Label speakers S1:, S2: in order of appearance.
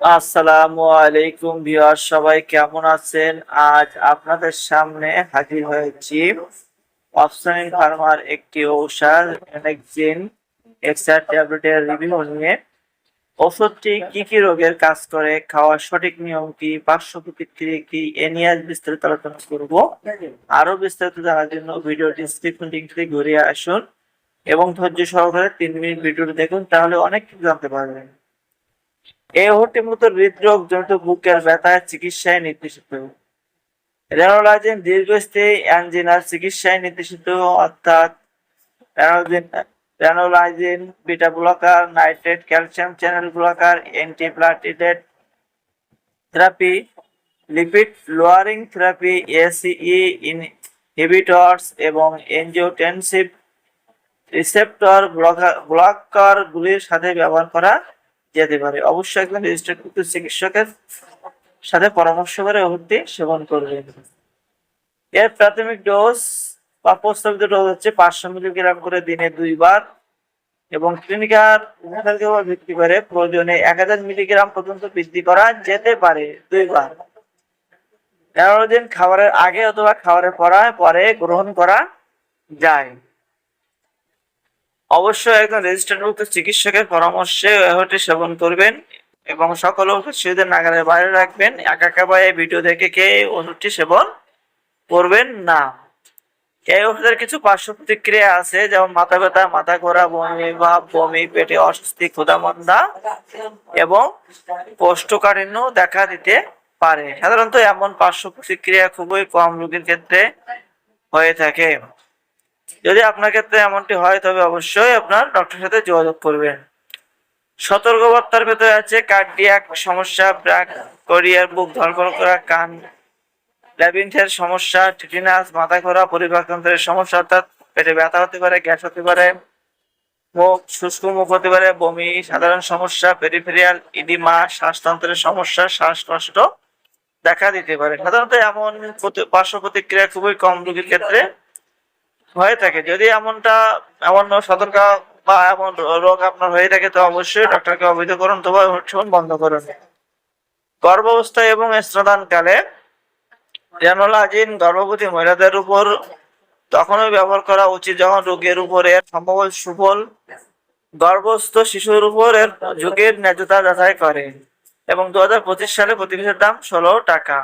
S1: আসসালামু আলাইকুম ভিউয়ার সবাই কেমন আছেন? আজ আপনাদের সামনে হাজির হয়েছি অপশনিং ফার্মার একটি ঔষধ অনেকজিন এক্সট্রা ট্যাবলেটের রিভিউ নিয়ে। ওষুধটি কি কি রোগের কাজ করে, খাওয়ার সঠিক নিয়ম কি, পার্শ্ব প্রতিক্রিয়া কি, এ নিয়ে বিস্তারিত আলোচনা করব। আরও বিস্তারিত জানার জন্য ভিডিও ডিসক্রিপশন লিঙ্ক থেকে ঘুরে আসুন এবং ধৈর্য সহকারে তিন মিনিট ভিডিওটি দেখুন, তাহলে অনেক কিছু জানতে পারবেন। এই ওষুধটি মূলত হৃদরোগ জনিত বুকের চিকিৎসায় নির্দেশিত। রেনোলাইজিন দীর্ঘস্থায়ী অ্যাঞ্জিনার চিকিৎসায় নির্দেশিত, অর্থাৎ beta blocker, nitrate, calcium channel blocker therapy, lipid lowering therapy, ACE inhibitors এবং এনজিওটেনসিভ রিসেপ্টর ব্লকার গুলির সাথে ব্যবহার করা যেতে পারে। অবশ্যই একজন রেজিস্টার্ড চিকিৎসকের সাথে পরামর্শ করে ওষুধটি সেবন করবেন এর প্রাথমিক ডোজ বা প্রস্তাবিত ডোজ হচ্ছে পাঁচশো মিলিগ্রাম করে দিনে দুইবার এবং ক্লিনিকার উপর ভিত্তি করে প্রয়োজনে এক হাজার মিলিগ্রাম পর্যন্ত বৃদ্ধি করা যেতে পারে দুইবার। এগারো দিন খাবারের আগে অথবা খাবারের পরে গ্রহণ করা যায়। অবশ্যই একজন রেজিস্টার্ডভুক্ত চিকিৎসকের পরামর্শে ওষুধটি সেবন করবেন এবং সকল ওষুধ শিশুদের নাগালের বাইরে রাখবেন। একা একা এই ভিডিও দেখে কে ওষুধটি সেবন করবেন না। এই ওষুধের কিছু পার্শ্ব প্রতিক্রিয়া আছে? যেমন মাথা ব্যথা, মাথা ঘোরা, বমি, ভাব, বমি, পেটে অস্বস্তি, ক্ষুধামন্দা এবং কোষ্ঠকাঠিন্য দেখা দিতে পারে। সাধারণত এমন পার্শ্ব প্রতিক্রিয়া খুবই কম রোগীর ক্ষেত্রে হয়ে থাকে। যদি আপনার ক্ষেত্রে এমনটি হয়, তবে অবশ্যই আপনার ডক্টরের সাথে যোগাযোগ করবেন। সতর্কবার্তার ভেতরে আছে কার্ডিয়াক সমস্যা ব্রাক কোরিয়ার বুক ধরপড় করা, কান ল্যাবিন্থের সমস্যা টিটিনাস মাথা ঘোরা পরিপাকতন্ত্রের সমস্যা, অর্থাৎ পেটে ব্যথা হতে পারে, গ্যাস হতে পারে, মুখ শুষ্ক মুখ হতে পারে, বমি, সাধারণ সমস্যা পেরিফেরিয়াল ইডিমা শ্বাসতন্ত্রের সমস্যা, শ্বাসকষ্ট দেখা দিতে পারে। সাধারণত এমন পার্শ্ব প্রতিক্রিয়া খুবই কম রোগীর ক্ষেত্রে হয়ে থাকে। যদি এমনটা এমন সতর্ক বা এমন রোগ আপনার হয়ে থাকে, তো অবশ্যই ডক্টরকে অবহিত করুন তবে বন্ধ করুন। গর্ভাবস্থায় এবং স্তনদানকালে রেনোলাজিন গর্ভবতী মহিলাদের উপর তখনই ব্যবহার করা উচিত যখন রোগের উপর এর সম্ভাব্য সুফল। গর্ভস্থ শিশুর উপর এর ঝুঁকির ন্যায্যতা যাচাই করে এবং দু হাজার পঁচিশ সালে প্রতিবেশের দাম ষোলো টাকা।